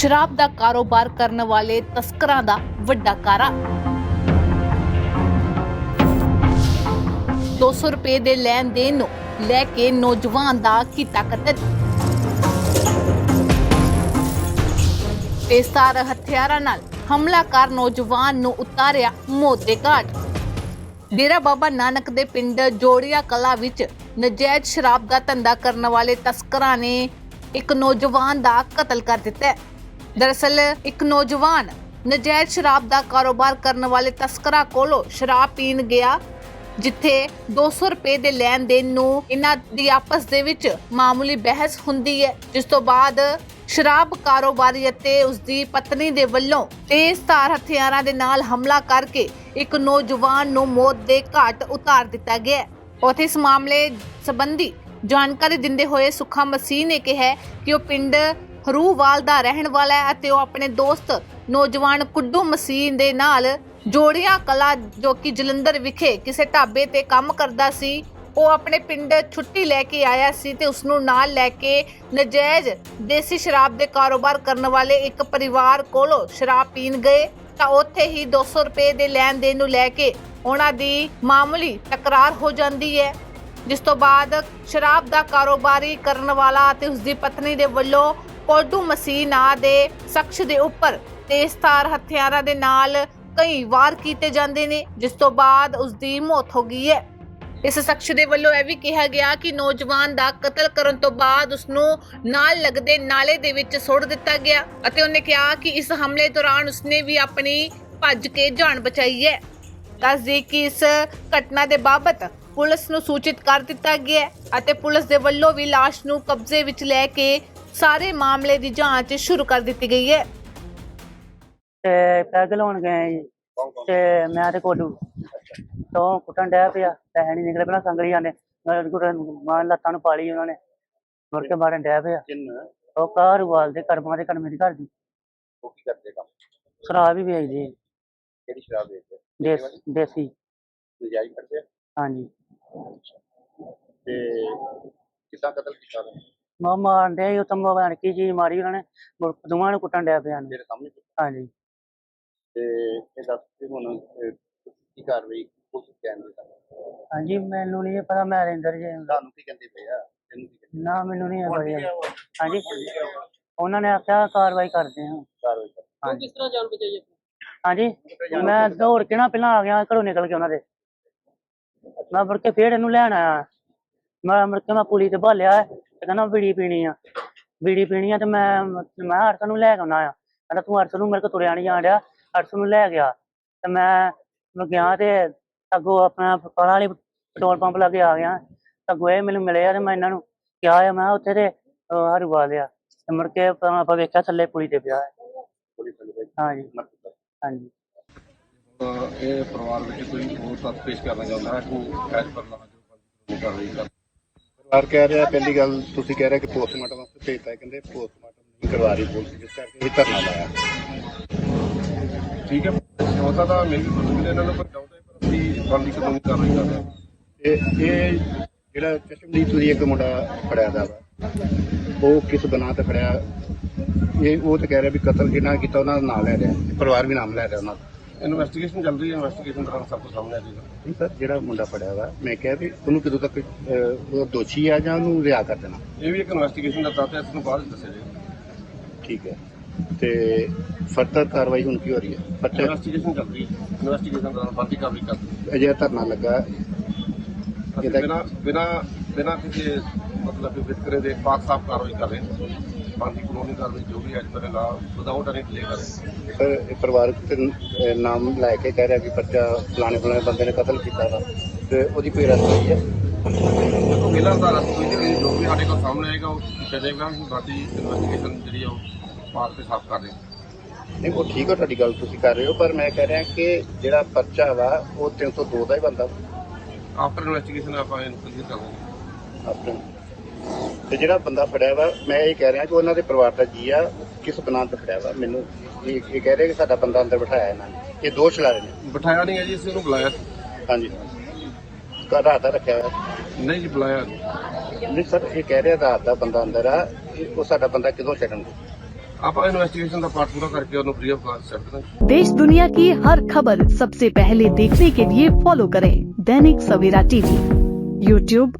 ਸ਼ਰਾਬ ਦਾ ਕਾਰੋਬਾਰ ਕਰਨ ਵਾਲੇ ਤਸਕਰਾਂ ਦਾ ਵੱਡਾ ਕਾਰਾ। 200 ਰੁਪਏ ਦੇ ਲੈਣ ਦੇਣ ਨੂੰ ਲੈ ਕੇ ਨੌਜਵਾਨ ਦਾ ਕੀਤਾ ਕਤਲ। ਤੇਜ਼ਧਾਰ ਹਥਿਆਰਾਂ ਨਾਲ ਹਮਲਾ ਕਰ ਨੌਜਵਾਨ ਨੂੰ ਉਤਾਰਿਆ ਮੌਤ ਦੇ ਘਾਟ। ਡੇਰਾ ਬਾਬਾ ਨਾਨਕ ਦੇ ਪਿੰਡ ਜੋੜੀਆ ਕਲਾ ਵਿੱਚ ਨਜਾਇਜ਼ ਸ਼ਰਾਬ ਦਾ ਧੰਦਾ ਕਰਨ ਵਾਲੇ ਤਸਕਰਾਂ ਨੇ ਇੱਕ ਨੌਜਵਾਨ ਦਾ ਕਤਲ ਕਰ ਦਿੱਤਾ ਦਰਅਸਲ, ਇੱਕ ਨੌਜਵਾਨ ਨਜਾਇਜ਼ ਸ਼ਰਾਬ ਦਾ ਕਾਰੋਬਾਰ ਕਰਨ ਵਾਲੇ ਤਸਕਰਾਂ ਕੋਲੋਂ ਸ਼ਰਾਬ ਪੀਣ ਗਿਆ, ਜਿੱਥੇ 200 ਰੁਪਏ ਦੇ ਲੈਣ ਦੇਣ ਨੂੰ ਇਹਨਾਂ ਦੀ ਆਪਸ ਦੇ ਵਿੱਚ ਮਾਮੂਲੀ ਬਹਿਸ ਹੁੰਦੀ ਹੈ, ਜਿਸ ਤੋਂ ਬਾਅਦ ਸ਼ਰਾਬ ਕਾਰੋਬਾਰੀ ਅਤੇ ਉਸ ਦੀ ਪਤਨੀ ਦੇ ਵੱਲੋਂ ਤੇਜ਼ਧਾਰ ਹਥਿਆਰਾਂ ਦੇ ਨਾਲ ਹਮਲਾ ਕਰਕੇ ਇੱਕ ਨੌਜਵਾਨ ਨੂੰ ਮੌਤ ਦੇ ਘਾਟ ਉਤਾਰ ਦਿੱਤਾ ਗਿਆ ਹੈ। ਉੱਥੇ ਇਸ ਮਾਮਲੇ ਸੰਬੰਧੀ ਜਾਣਕਾਰੀ ਦਿੰਦੇ ਹੋਏ ਸੁਖਾ ਮਸੀਹ ਨੇ ਕਿਹਾ ਕਿ ਉਹ ਪਿੰਡ ਹਰੂਵਾਲ ਦਾ ਰਹਿਣ ਵਾਲਾ ਹੈ ਅਤੇ ਉਹ ਆਪਣੇ ਦੋਸਤ ਨੌਜਵਾਨ ਕੁੱਡੂ ਮਸੀਹ ਦੇ ਨਾਲ ਜੋੜੀਆਂ ਕਲਾ ਜੋ ਕਿ ਜਲੰਧਰ ਵਿਖੇ ਕਿਸੇ ਢਾਬੇ ਤੇ ਕੰਮ ਕਰਦਾ ਸੀ, ਉਹ ਆਪਣੇ ਪਿੰਡ ਛੁੱਟੀ ਲੈ ਕੇ ਆਇਆ ਸੀ ਤੇ ਉਸ ਨੂੰ ਨਾਲ ਲੈ ਕੇ ਨਜਾਇਜ਼ ਦੇਸੀ ਸ਼ਰਾਬ ਦੇ ਕਾਰੋਬਾਰ ਕਰਨ ਵਾਲੇ ਇੱਕ ਪਰਿਵਾਰ ਕੋਲੋਂ ਸ਼ਰਾਬ ਪੀਣ ਗਏ ਤਾਂ ਉੱਥੇ ਹੀ 200 ਰੁਪਏ ਦੇ ਲੈਣ ਦੇਣ ਨੂੰ ਲੈ ਕੇ ਉਹਨਾਂ ਦੀ ਮਾਮੂਲੀ ਤਕਰਾਰ ਹੋ ਜਾਂਦੀ ਹੈ, ਜਿਸ ਤੋਂ ਬਾਅਦ ਸ਼ਰਾਬ ਦਾ ਕਾਰੋਬਾਰੀ ਕਰਨ ਵਾਲਾ ਅਤੇ ਉਸ ਦੀ ਪਤਨੀ ਦੇ ਵੱਲੋਂ ਕੋਡੂ ਮਸੀਹ ਨਾਂ ਦੇ ਸ਼ਖਸ ਦੇ ਉੱਪਰ ਤੇਜ਼ਧਾਰ ਹਥਿਆਰਾਂ ਦੇ ਨਾਲ ਕਈ ਵਾਰ ਕੀਤੇ ਜਾਂਦੇ ਨੇ, ਜਿਸ ਤੋਂ ਬਾਅਦ ਉਸ ਦੀ ਮੌਤ ਹੋ ਗਈ ਹੈ। ਇਸ ਸ਼ਖਸ ਦੇ ਵੱਲੋਂ ਇਹ ਵੀ ਕਿਹਾ ਗਿਆ ਕਿ ਨੌਜਵਾਨ ਦਾ ਕਤਲ ਕਰਨ ਤੋਂ ਬਾਅਦ ਉਸ ਨੂੰ ਨਾਲ ਲੱਗਦੇ ਨਾਲੇ ਦੇ ਵਿੱਚ ਸੁੱਟ ਦਿੱਤਾ ਗਿਆ ਅਤੇ ਉਹਨੇ ਕਿਹਾ ਕਿ ਇਸ ਹਮਲੇ ਦੌਰਾਨ ਉਸਨੇ ਵੀ ਆਪਣੀ ਭੱਜ ਕੇ ਜਾਨ ਬਚਾਈ ਹੈ। ਦੱਸ ਦਈਏ ਕਿ ਇਸ ਘਟਨਾ ਦੇ ਬਾਬਤ ਪੁਲਿਸ ਨੂੰ ਸੂਚਿਤ ਕਰ ਦਿੱਤਾ ਗਿਆ ਅਤੇ ਪੁਲਿਸ ਦੇ ਵੱਲੋਂ ਵੀ ਲਾਸ਼ ਨੂੰ ਕਬਜ਼ੇ ਵਿੱਚ ਲੈ ਕੇ ਸਾਰੇ ਮਾਮਲੇ ਦੀ ਜਾਂਚ ਸ਼ੁਰੂ ਕਰ ਦਿੱਤੀ ਗਈ ਹੈ। ਤੇ ਪੈਗ ਲਾਉਣ ਗਏ ਜੀ ਤੇ ਮੈਂ ਤੇ ਕੋਡੂ ਤੋਂ ਕੁੱਟਣ ਡਿਆ ਪਿਆ ਪੈਸੇ ਨਹੀਂ ਨਿਕਲੇ ਪਹਿਲਾਂ ਸੰਗਲੀਆਂ ਨੇ ਗੁੱਟਣ ਮਾਰ ਲੱਤਾਂ ਨੂੰ ਪਾਲੀ ਉਹਨਾਂ ਨੇ ਮੁੜ ਕੇ ਮਾਰਨ ਡਿਆ ਪਿਆ। ਕਿੰਨ? ਉਹ ਕਾਰ ਵਾਲ ਦੇ ਕਰਮਾਂ ਦੇ ਕਰਮੇ ਦੀ ਘਰ ਦੀ। ਉਹ ਕੀ ਕਰਦੇ ਕੰਮ? ਸ਼ਰਾਬ ਵੀ ਵੇਚਦੇ ਆ, ਕਿਹੜੀ ਸ਼ਰਾਬ ਵੇਚਦੇ? ਦੇਸ ਦੇਸੀ। ਨਜਾਇਜ਼ ਕਰਦੇ ਆ? ਹਾਂਜੀ। ਤੇ ਕਿੱਦਾਂ ਕਤਲ ਕੀਤਾ ਉਹਨੇ? ਮਾ ਮਾਰਨ ਡਿਆ ਸੀ, ਉਹ ਤੰਬਾ ਬਣ ਕੇ ਜੀ ਮਾਰੀ ਉਹਨਾਂ ਨੇ ਮੁੜ ਦੋਵਾਂ ਨੂੰ ਕੁੱਟਣ ਡਿਆ ਪਿਆ ਨੇ ਤੇਰੇ ਸਾਹਮਣੇ ਕੀਤਾ। ਹਾਂਜੀ। ਤੇ ਇਹ ਦੱਸ ਕਿ ਹੁਣ ਅਹ, ਕੀ ਕਾਰਵਾਈ ਪੁਲਿਸ ਕਹਿੰਦੀ ਤੁਹਾਨੂੰ ਹਾਂਜੀ ਮੈਨੂੰ ਨਹੀਂ ਪਤਾ ਮੈਂ ਰਿੰਦਰ ਜੀ ਤੁਹਾਨੂੰ ਕੀ ਕਹਿੰਦੇ ਪਏ ਆ? ਤੈਨੂੰ ਕੀ ਕਹਿੰਦੇ ਨਾ ਮੈਨੂੰ ਨਹੀਂ ਪਤਾ। ਹਾਂਜੀ। ਉਹਨਾਂ ਨੇ ਆਖਿਆ ਕਾਰਵਾਈ ਕਰਦੇ ਹਾਂ। ਕਾਰਵਾਈ ਕਰ। ਹਾਂਜੀ। ਕਿਸ ਤਰ੍ਹਾਂ ਜਾਨ ਬਚਾਈ ਆਪਣੀ? ਹਾਂਜੀ। ਮੈਂ ਦੌੜ ਕੇ ਨਾ ਪਹਿਲਾਂ ਆ ਗਿਆ ਘਰੋਂ ਨਿਕਲ ਕੇ ਉਹਨਾਂ ਦੇ। ਮੈਂ ਮੁੜ ਕੇ ਫੇਰ ਇਹਨੂੰ ਲੈਣ ਆਇਆ। ਮੈਂ ਮੁੜ ਕੇ ਮੈਂ ਪੁਲੀ ਤੇ ਭਾਲਿਆ ਤੇ ਕਹਿੰਦਾ ਬੀੜੀ ਪੀਣੀ ਆ। ਬੀੜੀ ਪੀਣੀ ਆ ਤੇ ਮੈਂ ਮੈਂ ਅਰਸ ਨੂੰ ਲੈ ਕੇ ਆਉਣਾ ਆ। ਕਹਿੰਦਾ ਤੂੰ ਅਰਸ ਨੂੰ ਮੇਰੇ ਕੋਲ ਤੁਰਿਆ ਨਹੀਂ ਜਾਣ ਡਿਆ ਅਰਸ ਨੂੰ ਲੈ ਗਿਆ ਤੇ ਮੈਂ ਮੈਂ ਗਿਆ ਤੇ ਅੱਗੋਂ ਆਪਣਾ ਕਾਲਾ ਵਾਲੀ ਪੈਟਰੋਲ ਪੰਪ ਲਾਗੇ ਆ ਗਿਆ। ਅੱਗੋਂ ਇਹ ਮੈਨੂੰ ਮਿਲੇ ਆ ਤੇ ਮੈਂ ਇਹਨਾਂ ਨੂੰ ਕਿਹਾ ਆ ਮੈਂ ਉੱਥੇ ਤੇ ਹਰੂਵਾ ਲਿਆ ਤੇ ਮੁੜ ਕੇ ਆਪਾਂ ਆਪਾਂ ਵੇਖਿਆ ਥੱਲੇ ਪੁਲੀ ਤੇ ਪਿਆ ਹੈ। ਹਾਂਜੀ। ਇਹ ਪਰਿਵਾਰ ਵਿੱਚ ਕੋਈ ਹੋਰ ਤੱਥ ਪੇਸ਼ ਕਰਨਾ ਚਾਹੁੰਦਾ ਹੈ? ਕੋਈ ਐਸ ਪਰ ਲਾਣਾ ਜੋ ਕਰ ਰਹੀ ਹੈ। ਪਰਿਵਾਰ ਕਹਿ ਰਿਹਾ ਪਹਿਲੀ ਗੱਲ ਤੁਸੀਂ ਕਹਿ ਰਹੇ ਕਿ ਪੋਸਟਮਾਰਟਮ ਵਾਸਤੇ ਭੇਜਤਾ ਹੈ ਕਹਿੰਦੇ ਪੋਸਟਮਾਰਟਮ ਨਹੀਂ ਕਰਵਾ ਰਹੀ ਪੁਲਿਸ ਜਿਸ ਕਰਕੇ ਇਹ ਧਰਨਾ ਲਾਇਆ। ਠੀਕ ਹੈ ਹੋ ਸਕਦਾ ਮੇਰੀ ਵੀ ਇਹਨਾਂ ਨੂੰ ਕੋਈ ਡਾਊਟ ਹੈ ਪਰ ਅਸੀਂ ਕਾਨੂੰਨੀ ਕਾਰਵਾਈ ਕਰ ਰਹੇ ਹਾਂ। ਇਹ ਇਹ ਜਿਹੜਾ ਚਸ਼ਮਦੀਦ ਤੁਸੀਂ ਇੱਕ ਮੁੰਡਾ ਫੜਿਆ ਦਾ ਉਹ ਕਿਸ ਬਣਾ ਤੇ ਫੜਿਆ? ਇਹ ਉਹ ਤਾਂ ਕਹਿ ਰਿਹਾ ਵੀ ਕਤਲ ਕਿਹਨਾਂ ਕੀਤਾ ਉਹਨਾਂ ਦਾ ਨਾਮ ਲੈ ਰਿਹਾ ਪਰਿਵਾਰ ਵੀ ਨਾਮ ਲੈ ਰਿਹਾ ਉਹਨਾਂ ਦਾ। ਇਨਵੈਸਟੀਗੇਸ਼ਨ ਚੱਲ ਰਹੀ ਹੈ ਇਨਵੈਸਟੀਗੇਸ਼ਨ ਦੌਰਾਨ ਸਭ ਕੁਝ ਸਾਹਮਣੇ ਆ ਜਾਏਗਾ। ਨਹੀਂ ਸਰ ਜਿਹੜਾ ਮੁੰਡਾ ਫੜਿਆ ਵਾ ਮੈਂ ਕਿਹਾ ਵੀ ਉਹਨੂੰ ਕਦੋਂ ਤੱਕ ਅਹ, ਉਹ ਦੋਸ਼ੀ ਆ ਜਾਂ ਉਹਨੂੰ ਰਿਆ ਕਰ ਦੇਣਾ? ਇਹ ਵੀ ਇੱਕ ਇਨਵੈਸਟੀਗੇਸ਼ਨ ਦਾ ਤੱਤ ਹੈ ਇਸ ਨੂੰ ਬਾਅਦ ਵਿੱਚ ਦੱਸਿਆ ਜਾਏਗਾ। ਠੀਕ ਹੈ। ਤੇ ਫਰਦਰ ਕਾਰਵਾਈ ਹੁਣ ਕੀ ਹੋ ਰਹੀ ਹੈ? ਬੱਚਾ ਇਨਵੈਸਟੀਗੇਸ਼ਨ ਚੱਲ ਰਹੀ ਹੈ। ਇਨਵੈਸਟੀਗੇਸ਼ਨ ਦੌਰਾਨ ਬਣਦੀ ਕਾਰਵਾਈ ਕਰ ਅਜੇ ਧਰਨਾ ਲੱਗਾ ਅਸੀਂ ਇਹਦਾ- ਬਿਨਾਂ ਬਿਨਾਂ ਬਿਨਾਂ ਕਿਸੇ ਮਤਲਬ ਕਿ ਵਿਤਕਰੇ ਦੇ ਪਾਕ ਸਾਫ਼ ਕਾਰਵਾਈ ਕਰ ਰਹੇ ਹਾਂ। ਬਣਦੀ ਕਾਨੂੰਨੀ ਕਾਰਵਾਈ ਜੋ ਵੀ ਅੱਜ ਮੇਰੇ ਨਾਲ ਵਿਦਆਊਟ ਐਨੀ ਡਿਲੇ ਕਰ ਸਰ ਇਹ ਪਰਿਵਾਰਕ ਤੇ, ਨਾਮ ਲੈ ਕੇ ਕਹਿ ਰਿਹਾ ਕਿ ਬੱਚਾ ਫਲਾਣੇ ਫਲਾਣੇ ਬੰਦੇ ਨੇ ਕਤਲ ਕੀਤਾ ਵਾ ਤੇ ਉਹਦੀ ਕੋਈ ਰਸਤਾ ਹੋਈ ਹੈ? ਦੇਖੋ ਮਿਲਰ ਦਾ ਰਸਤਾ ਕੋਈ ਨਹੀਂ ਜੋ ਵੀ ਸਾਡੇ ਕੋਲ ਸਾਹਮਣੇ ਆਏਗਾ ਉਹ ਅਸੀਂ ਬਾਕੀ ਇਨਵੈਸਟੀਗੇਸ਼ਨ ਜਿਹੜੀ ਆ ਉਹ ਪਾਰ ਤੇ ਸਾਫ਼ ਕਰ ਹਾਂ ਨਹੀਂ ਉਹ ਠੀਕ ਹੈ ਤੁਹਾਡੀ ਗੱਲ ਤੁਸੀਂ ਕਰ ਰਹੇ ਹੋ ਪਰ ਮੈਂ ਕਹਿ ਰਿਹਾ ਕਿ ਜਿਹੜਾ ਪਰਚਾ ਵਾ ਉਹ 302 ਦਾ ਹੀ ਬੰਦਾ ਆਫਟਰ ਇਨਵੈਸਟੀਗੇਸ਼ਨ ਆਪਾਂ ਇਹਨੂੰ ਕਲੀਅਰ ਕਰ ਲਾਂਗੇ ਆਪਣੇ ਤੇ ਜਿਹੜਾ ਬੰਦਾ ਫੜਿਆ ਵਾ ਮੈਂ ਇਹ ਕਹਿ ਰਿਹਾ ਕਿ ਉਹਨਾਂ ਦੇ ਪਰਿਵਾਰ ਦਾ ਜੀ ਆ ਕਿਸ ਬਣਾ ਤੇ ਫੜਿਆ ਵਾ ਮੈਨੂੰ ਇਹ ਇਹ ਕਹਿ ਰਹੇ ਕਿ ਸਾਡਾ ਬੰਦਾ ਅੰਦਰ ਬਿਠਾਇਆ ਇਹਨਾਂ ਨੇ ਇਹ ਦੋਸ਼ ਲਾ ਰਹੇ ਨੇ ਬਿਠਾਇਆ ਨਹੀਂ ਹੈ ਜੀ ਅਸੀਂ ਉਹਨੂੰ ਬੁਲਾਇਆ ਸੀ। ਹਾਂਜੀ ਕਾ ਰਾਤ ਦਾ ਰੱਖਿਆ ਹੋਇਆ ਨਹੀਂ ਜੀ ਬੁਲਾਇਆ ਨਹੀਂ। ਨਹੀਂ ਸਰ ਇਹ ਕਹਿ ਰਿਹਾ ਰਾਤ ਦਾ ਬੰਦਾ ਅੰਦਰ ਆ ਇਹ- ਉਹ ਸਾਡਾ ਬੰਦਾ ਕਿਦੋਂ ਛੱਡਣਗੇ ਆਪਾਂ ਇਨਵੈਸਟੀਗੇਸ਼ਨ ਦਾ ਪਾਰਟ ਪੂਰਾ ਕਰਕੇ ਉਹਨੂੰ ਫ੍ਰੀ ਆਫ ਕਾਸਟ ਛੱਡ ਦਾਂਗੇ देश दुनिया की हर खबर सबसे पहले देखने के लिए फॉलो करें दैनिक सवेरा टीवी यूट्यूब